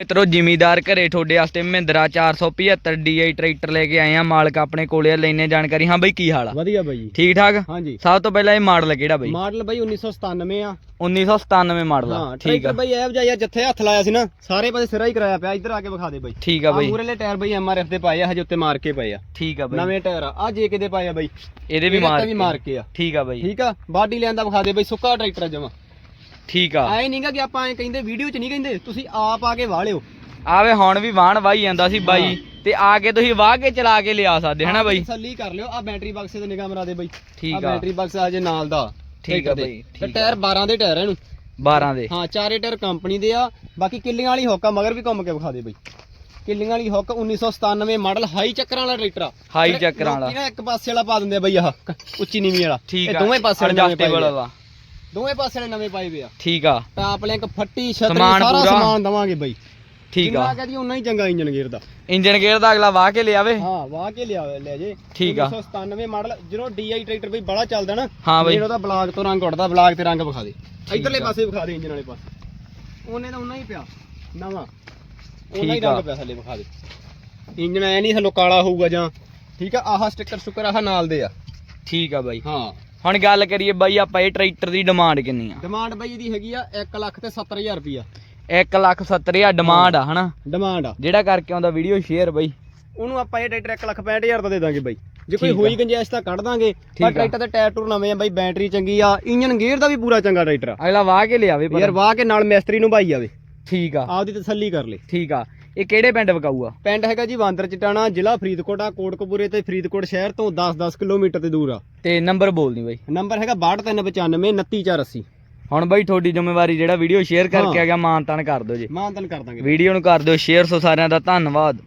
ਮਿੱਤਰੋ ਜ਼ਿਮੀਦਾਰ ਘਰੇ ਤੁਹਾਡੇ ਵਾਸਤੇ ਮਹਿੰਦਰਾ 475 DI ਟਰੈਕਟਰ ਲੈ ਕੇ ਆਏ ਆ। ਮਾਲਕ ਆਪਣੇ ਕੋਲੇ ਆ, ਲੈਣੇ ਜਾਣਕਾਰੀ। ਹਾਂ ਬਈ ਕੀ ਹਾਲ ਆ? ਵਧੀਆ ਬਾਈ। ਜੀ ਠੀਕ ਠਾਕ? ਹਾਂਜੀ। ਸਭ ਤੋਂ ਪਹਿਲਾਂ ਇਹ ਮਾਡਲ ਕਿਹੜਾ ਬਈ? ਮਾਡਲ ਬਾਈ 1997 ਆ। 1997 ਮਾਡਲ ਆ। ਹਾਂ ਠੀਕ ਆ। ਬਾਈ ਐ ਵਜਾਇਆ ਜਿੱਥੇ ਹੱਥ ਲਾਇਆ ਸੀ ਨਾ ਸਾਰੇ ਪਾਸੇ ਸਿਰਾ ਹੀ ਕਰਾਇਆ ਪਿਆ। ਇੱਧਰ ਆ ਕੇ ਵਿਖਾ ਦੇ ਬਾਈ। ਠੀਕ ਆ ਬਈ। ਮੂਰੇਲੇ ਟਾਇਰ ਬਾਈ ਐਮਆਰਐਫ ਦੇ ਪਾਏ ਆ ਹਜੇ ਉੱਤੇ ਮਾਰ ਕੇ ਪਏ ਆ। ਠੀਕ ਆ ਬਈ। ਨਵੇਂ ਟਾਇਰ ਆ। ਆ ਜੇਕੇ ਦੇ ਪਾਏ ਆ ਬਾਈ। ਇਹਦੇ ਵੀ ਮਾਰ ਕੇ। ਆ। ਠੀਕ ਆ ਬਈ। ਠੀਕ ਆ? ਬਾਡੀ ਲੈਣ ਦਾ ਵਿਖਾ ਦੇ ਬਾਈ ਸੁੱਕਾ ਟਰੈਕਟਰ ਜਮਾ। ਠੀਕ ਆ। ਐ ਨਹੀਂਗਾ ਕਿ ਆਪਾਂ ਐ ਕਹਿੰਦੇ ਵੀਡੀਓ 'ਚ ਨਹੀਂ ਕਹਿੰਦੇ ਤੁਸੀਂ ਆਪ ਆ ਕੇ ਵਾਹ ਲਿਓ। ਆਵੇ ਹੁਣ ਵੀ ਵਾਹਣ ਵਾਈ ਜਾਂਦਾ ਸੀ ਬਾਈ। ਤੇ ਆ ਕੇ ਤੁਸੀਂ ਵਾਹ ਕੇ ਚਲਾ ਕੇ ਲਿਆ ਸਕਦੇ ਹਨਾ ਬਾਈ? ਤਸੱਲੀ ਕਰ ਲਿਓ ਆ ਬੈਟਰੀ ਬਾਕਸ ਤੇ ਨਿਗਾਹ ਮਰਾ ਦੇ ਬਾਈ। ਠੀਕ ਆ। ਆ ਬੈਟਰੀ ਬਾਕਸ ਹਜੇ ਨਾਲ ਦਾ। ਠੀਕ ਆ। ਬਾਈ, ਤੇ ਟਾਇਰ 12 ਦੇ ਟਾਇਰ ਆ ਇਹਨੂੰ। 12 ਦੇ। ਹਾਂ ਚਾਰੇ ਟਾਇਰ ਕੰਪਨੀ ਦੇ ਆ। ਬਾਕੀ ਕਿੱਲੀਆਂ ਵਾਲੀ ਹੁੱਕ ਆ ਮਗਰ ਵੀ ਘੁੰਮ ਕੇ ਵਿਖਾ ਦੇ ਬਾਈ। ਕਿੱਲੀਆਂ ਵਾਲੀ ਹੁੱਕ 1997 ਮਾਡਲ ਹਾਈ ਚੱਕਰਾਂ ਵਾਲਾ ਟਰੈਕਟਰ ਆ। ਹਾਈ ਚੱਕਰਾਂ ਵਾਲਾ। ਲੋਕੀ ਨਾ ਇੱਕ ਪਾਸੇ ਵਾਲਾ ਪਾ ਦਿੰਦੇ ਆ ਬਾਈ ਆਹ ਉੱਚੀ ਨੀਵੀਂ ਵਾਲਾ। ਇਹ ਆ ਦੋਵੇਂ ਪਾਸੇ ਵਾਲੇ ਐਡਜਸਟੇਬਲ ਵੇ ਆ। ਵਾ ਦੋਵੇਂ ਪਾਸੇ ਵਾਲੇ ਨਵੇਂ ਪਾਏ ਵੇ ਆ। ਠੀਕ ਆ। ਟਾਪ ਲਿੰਕ ਫੱਟੀ ਛਤਰੀ ਸਮਾਨ ਸਾਰਾ ਪੂਰਾ। ਸਮਾਨ ਦਵਾਂਗੇ ਬਾਈ। ਠੀਕ ਆ। ਕਹਦੀ ਉਨਾ ਹੀ ਚੰਗਾ ਇੰਜਨ ਗੇਅਰ ਦਾ। ਇੰਜਨ ਗੇਅਰ ਦਾ ਅਗਲਾ ਵਾਹ ਕੇ ਲਿਆਵੇ। ਹਾਂ ਵਾਹ ਕੇ ਲਿਆ ਲੈ ਜੇ। ਠੀਕ ਆ। 1997 ਮਾਡਲ ਜਦੋਂ ਡੀਆਈ ਟਰੈਕਟਰ ਬਈ ਬੜਾ ਚੱਲਦਾ ਨਾ ਹਾਂ ਬਈ। ਉਹਦਾ ਬਲਾਕ ਤੋਂ ਰੰਗ ਉੱਡਦਾ ਬਲਾਕ ਤੇ ਰੰਗ ਵਿਖਾ ਦੇ। ਇਧਰਲੇ। ਪਾਸੇ ਵਿਖਾ ਦੇ ਇੰਜਨ ਵਾਲੇ ਪਾਸੇ। ਉਹਨੇ ਤਾਂ ਉਨਾ ਹੀ ਪਿਆ ਨਵਾਂ। ਉਨਾ ਹੀ ਠੀਕ ਆ। ਰੰਗ ਪਿਆ ਥੱਲੇ ਵਿਖਾ ਦੇ। ਇੰਜਨ ਐ ਨਹੀਂ ਥੱਲੋਂ ਕਾਲਾ ਹੋਊਗਾ ਜਾਂ। ਠੀਕ ਆ ਆਹ ਸਟicker ਸੁੱਕਰ ਆਹ ਨਾਲ ਦੇ ਆ। ਠੀਕ ਆ ਬਾਈ। ਹਾਂ। ਹੁਣ ਗੱਲ ਕਰੀਏ ਬਾਈ ਆਪਾਂ ਇਹ ਟਰੈਕਟਰ ਦੀ ਡਿਮਾਂਡ ਕਿੰਨੀ ਆ? ਡਿਮਾਂਡ ਬਈ ਇਹਦੀ ਹੈਗੀ ਆ 1 ਲੱਖ ਤੇ 70000 ਰੁਪਿਆ 1 ਲੱਖ 70 ਹਜ਼ਾਰ ਡਿਮਾਂਡ ਆ ਹਨਾ? ਡਿਮਾਂਡ ਆ। ਜਿਹੜਾ ਕਰਕੇ ਆਉਂਦਾ ਵੀਡੀਓ ਸ਼ੇਅਰ ਬਾਈ। ਉਹਨੂੰ ਆਪਾਂ ਇਹ ਟਰੈਕਟਰ 1 ਲੱਖ 65000 ਦਾ ਦੇ ਦਾਂਗੇ ਬਾਈ। ਜੇ ਕੋਈ। ਹੋਈ ਗੁੰਜਾਇਸ਼ ਤਾਂ ਕੱਢ ਦਾਂਗੇ। ਪਰ ਟਰੈਕਟਰ ਦੇ ਟਾਇਰ ਟੂਰ ਨਵੇਂ ਆ ਬਾਈ ਬੈਟਰੀ ਚੰਗੀ ਆ ਇੰਜਨ ਗੇਅਰ ਦਾ ਵੀ ਪੂਰਾ ਚੰਗਾ ਟਰੈਕਟਰ ਆ। ਅਗਲਾ ਵਾਹ ਕੇ ਲਿਆਵੇ ਯਾਰ ਵਾਹ ਕੇ ਨਾਲ ਮਿਸਤਰੀ ਨੂੰ ਭਾਈ ਆਵੇ। ਠੀਕ ਆ। ਆਪਦੀ ਤਸੱਲੀ ਕਰ ਲੈ। ਠੀਕ ਆ। ਇਹ ਕਿਹੜੇ ਪਿੰਡ ਵਿਕਾਊ ਆ ਪਿੰਡ ਹੈਗਾ ਜੀ ਬਾਂਦਰ ਚਟਾਣਾ ਜ਼ਿਲ੍ਹਾ ਫਰੀਦਕੋਟ ਆ ਕੋਟਕਪੂਰੇ ਤੇ ਫਰੀਦਕੋਟ ਸ਼ਹਿਰ ਤੋਂ 10-10 ਕਿਲੋਮੀਟਰ ਤੇ ਦੂਰ ਆ। ਤੇ ਨੰਬਰ ਬੋਲ ਦੀ ਬਾਈ। ਨੰਬਰ ਹੈਗਾ 6295 29480 ਹੁਣ ਬਾਈ ਤੁਹਾਡੀ ਜ਼ਿੰਮੇਵਾਰੀ ਜਿਹੜਾ ਵੀਡੀਓ ਸ਼ੇਅਰ ਕਰਕੇ। ਆ ਗਿਆ ਮਾਨ ਤਾਨ ਕਰ ਦਿਓ ਜੀ। ਮਾਨਤਨ ਕਰ ਦਾਂਗੇ। ਵੀਡੀਓ ਨੂੰ ਕਰ ਦਿਓ ਸ਼ੇਅਰ ਸੋ ਸਾਰਿਆਂ ਦਾ ਧੰਨਵਾਦ।